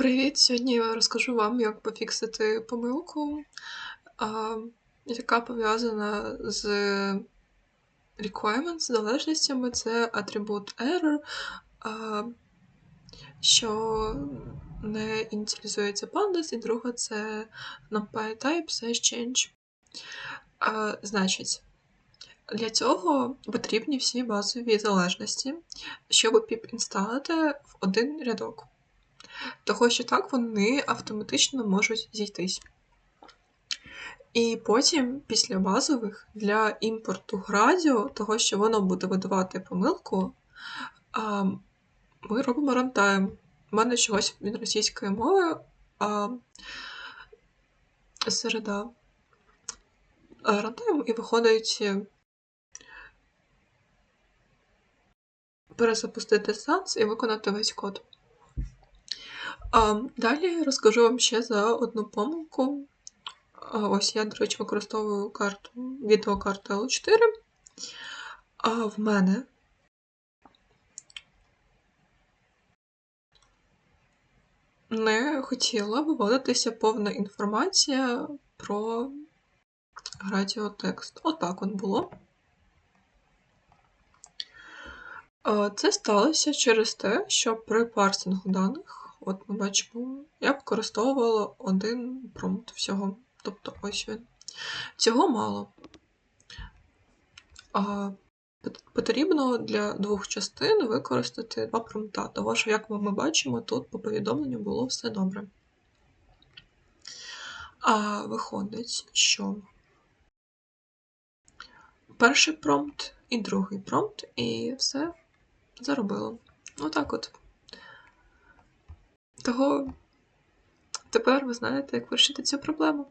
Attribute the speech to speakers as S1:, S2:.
S1: Привіт! Сьогодні я розкажу вам, як пофіксити помилку, яка пов'язана з requirements, залежностями. Це атрибут error, що не ініціалізується pandas, і друга це numpy type slash change. Значить, для цього потрібні всі базові залежності, щоб піп-інсталити в один рядок. Того, що так вони автоматично можуть зійтись. І потім, після базових, для імпорту градіо, того, що воно буде видавати помилку, ми робимо рантайм. У мене чогось від російської мови а, середа рантайм і виходить е, перезапустити санс і виконати весь код. А, Далі розкажу вам ще за одну помилку. А, Ось я, до речі, використовую карту, відеокарту L4. А в мене не хотіла виводитися повна інформація про радіотекст. Отак от було. Це сталося через те, що при парсингу даних, от ми бачимо, я використовувала один промпт всього. Тобто ось він. Цього мало. А, Потрібно для двох частин використати два промпта, тому що, як ми бачимо, тут по повідомленню було все добре. А виходить, що перший промпт і другий промпт, і все заробило. Отак от. Того тепер ви знаєте, як вирішити цю проблему.